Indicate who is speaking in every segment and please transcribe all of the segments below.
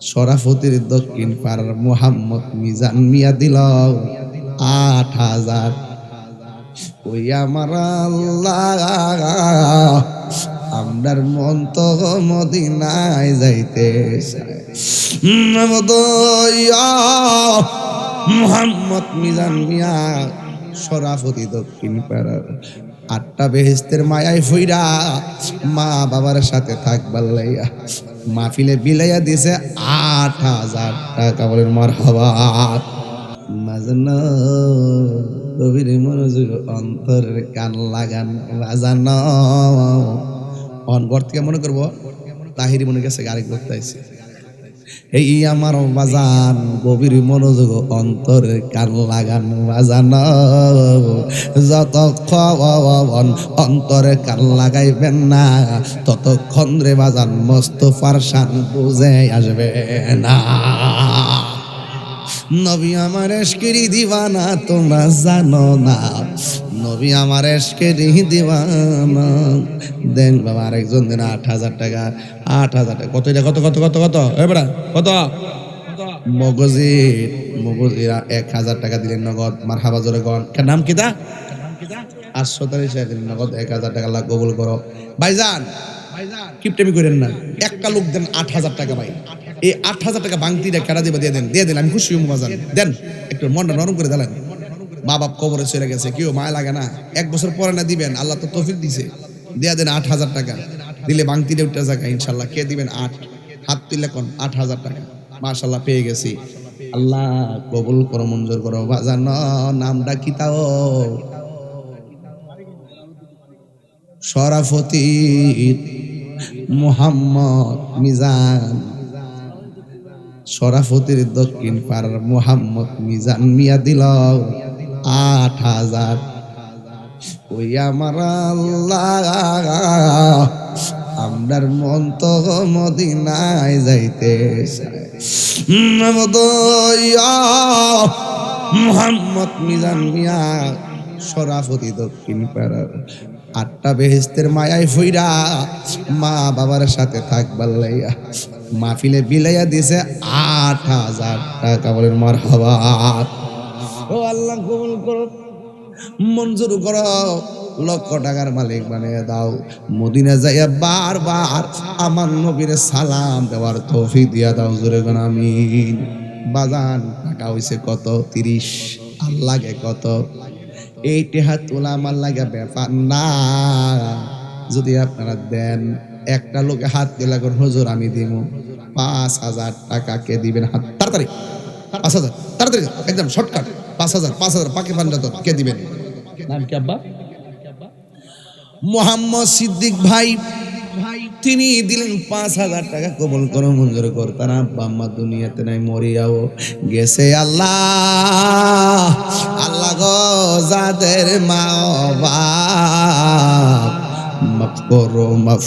Speaker 1: সরাফতির দক্ষিণ পাড়ার মোহাম্মদ মিজান মিয়া দিল আট হাজার। ওই আমার আল্লাহ মন তো মদিনায় যাইতে মোহাম্মদ মিজান মিয়া সরাফতি দক্ষিণ পাড়ার আটটা বেহেস্তের মায়ায় ফইরা মা বাবার সাথে থাকবার লাইয়া মাহফিলে বিলাইয়া দিছে আট হাজার টাকা বলেন মার হবা কবির মনোযোগ, অন্তরের কান লাগান রাজান অন ঘর থেকে মনে করব, তাহিরি মনে গেছে আরেক আইছে এই আমার বাজান গভীর মনোযোগ অন্তরে কান লাগান বাজান। যতক্ষণ অন্তরে কান লাগাইবেন না, ততক্ষণ রে বাজান মস্ত ফারসান বুঝে আসবে না। নবী আমার এসকেরি দিবানা তোমরা জানো না। নবী আমার এসকেরি দিবানা দেন বাবা, আরেকজন দিন, আট হাজার টাকা, আট হাজার টাকা। কত এটা? কত কত কত কত? এবার কত? মগজির মগজির, এক হাজার টাকা দিলেন নগদ। মার হাবা জোরে গন নাম কি দা আটশো তারিখ নগদ। এক হাজার টাকা লাখ কবুল করো। ভাইজান, কিপটেমি করেন না। একটা লোক দেন আট হাজার টাকা ভাই। এই আট হাজার টাকা বাংতি কেনা দিবে, দিয়ে দেন দিয়ে দেন, আমি খুশি বাজান দেন, একটু মনটা নরম করে দিলেন মা বাপ কবরে চলে গেছে, কেউ মায়া লাগে না। এক বছর পরে না দিবেন, আল্লাহ তো তফিক দিছে। দিয়ে দেন আট হাজার টাকা। দিলে বাংতি উঠতে জায়গা ইনশাল্লাহ কে দিবেন আট? হাত তুললে কোন? আট হাজার টাকা। মাশাল্লাহ পেয়ে গেছি। আল্লাহ কবুল করো, মঞ্জুর করো। বাজান নামটা কি তাও? সরাফতি মোহাম্মদ মিজান। সরাফতির দক্ষিণ পাড়ার মোহাম্মদ মিজান মিয়া দিল আট হাজার। ওই আমার আল্লাহ মন তো মদিনায় যাইতে মোহাম্মদ মিজান মিয়া সরাফতি দক্ষিণ পাড়ার আটটা বেহেস্তের মায়ায় ফইরা মা বাবার সাথে থাকবার লাইয়া মাহফিলে বিলাইয়া দিছে আট হাজার টাকা বলেন মার ও আল্লাহ কবুল করো, মঞ্জুর করো। লক্ষ টাকার মালিক বানিয়ে দাও। মদিনা যাইয়া বারবার আমার নবীর সালাম দেওয়ার তৌফিক দিয়া দাও, জোরে গান আমিন। বাজান, টাকা হইছে কত? তিরিশ। আর লাগে কত? এই টেহা তোলা আমার লাগে ব্যাপার না। যদি আপনারা দেন একটা লোকে হাত দিলা করে হুজুর আমি দিব। পাঁচ হাজার টাকা কে দিবেন হাত? তাড়াতাড়ি। পাঁচ হাজার। তাড়াতাড়ি একদম শর্টকাট পাঁচ হাজার পাঁচ হাজার। পাকে পাঞ্জাতন কে দিবেন? নাম কি আব্বা? মোহাম্মদ সিদ্দিক ভাই। ভাই তিনি দিলেন পাঁচ হাজার টাকা কবল করো মঞ্জুর কর তারা আব্বা আম্মা দুনিয়াতে নাই মরিয়াও গেছে আল্লাহ। আল্লাহ গো যাদের মা বাপ মাফ করো মাফ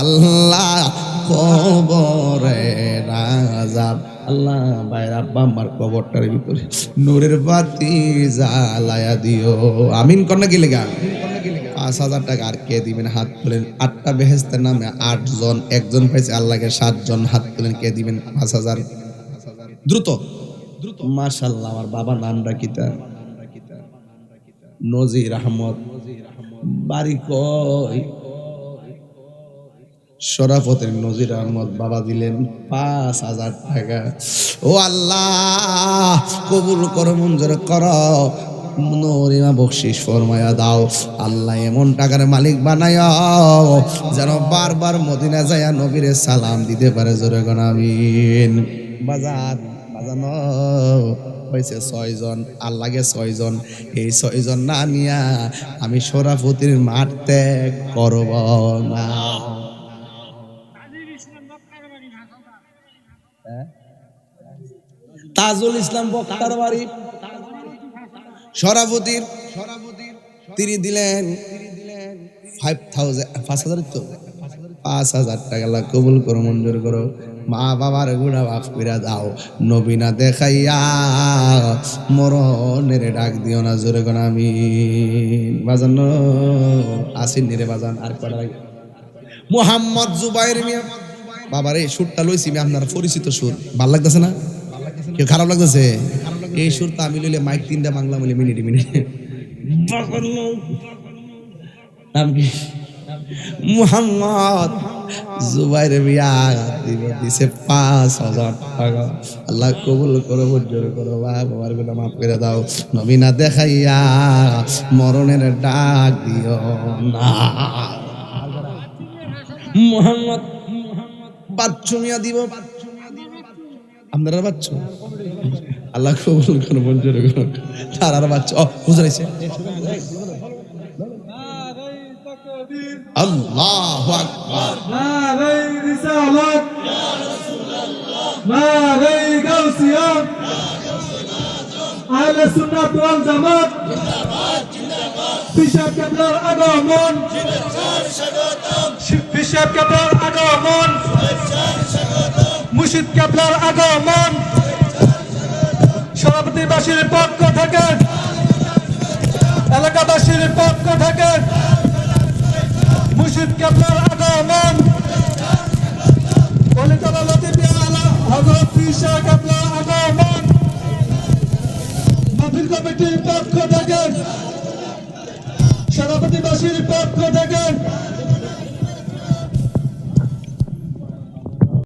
Speaker 1: আল্লাহ কবরে রাজাব আল্লাহ ভাইয়ের আব্বা আমার কবরটার ভিতরে নূরের বাতি জ্বালায়া দিও। আমিন কন্যা গেলে গা। পাঁচ হাজার টাকা আর কে দিবেন? হাত তুলেন। আটটা বেহেস্তের নামে আট জন একজন পাইছে আল্লাহকে, সাতজন হাত তুলেন। কে দিবেন? পাঁচ হাজার। দ্রুত। দ্রুত মার্শাল্লাহ আমার বাবার নামটা কিতা নজির আহমদ। বাড়ি কই? শরাফতের নজির আহমদ বাবা দিলেন পাঁচ হাজার টাকা। ও আল্লাহ, কবুল করো, মঞ্জুর করো। নরিমা বকশিস ফরমায়া দাও। আল্লাহ এমন টাকার মালিক বানায় যেন বারবার মদিনা যায় নবীরে সালাম দিতে পারে। জোরে গণামিন বাজার বাজানো। হয়েছে ছয়জন আল্লাহকে ছয়জন। এই ছয়জন না নিয়া আমি সরাফতির মাঠ ত্যাগ করব না। তাজুল ইসলাম বক্তার বাড়ি। সরাফতির, তিনি দিলেন ফাইভ থাউজেন্ড পাঁচ হাজার তো? পাঁচ হাজার টাকা কবুল করো, মঞ্জুর করো। মা বাবার গুণা মাফ কইরা দাও। নবীনা দেখাইয়া মরণের ডাক দিও না, জোরে কোন আমি বাজান আসিন নিরে বাজান, আর কটা লাগে মোহাম্মদ জুবাইর মিয়া, বাবার এই সুরটা লইছি আমি, আপনার পরিচিত সুর। ভালো লাগতেছে না? কেউ খারাপ লাগতেছে? এই সুরটা আমি লইলে মাইক তিনটা বাংলা বলে মিনিটে মিনিটে। নাম কি? মুহাম্মদ জুবাইর বিয়া দিব, দিছে পাঁচ হাজার টাকা। আল্লাহ কবুল করো, মঞ্জুর করো বাবারগুলো মাফ করে দাও। নবীনা দেখাইয়া মরণের ডাক দিও না। মোহাম্মদ, বাচ্চু দিব। আপনারা বাচ্চু? আল্লাহ কবুল করো, মঞ্জুর করো। তার আর বাচ্চু, ও বুঝাইছে আল্লাহ আকবার।
Speaker 2: নারাই রিসালাত। ইয়া রাসূলুল্লাহ নারাই গাউসিয়াত। আহলে সুন্নাত ওয়াল জামাত। জিন্দাবাদ জিন্দাবাদ বিশাব কেবলার আগমন। জিন্দাবাদ স্বাগতম বিশাব কেবলার আগমন। মুর্শিদ কেবলার আগমন। সভাপতিবাসীর পক্ষ থেকে মুর্শিদ কেবলার আগমন। কলিতলা লতিফি আলা, হযরত ফিসা কেবলার আগমন। মাহফিল কমিটির পক্ষ থেকে সভাপতিবাসীর পক্ষ থেকে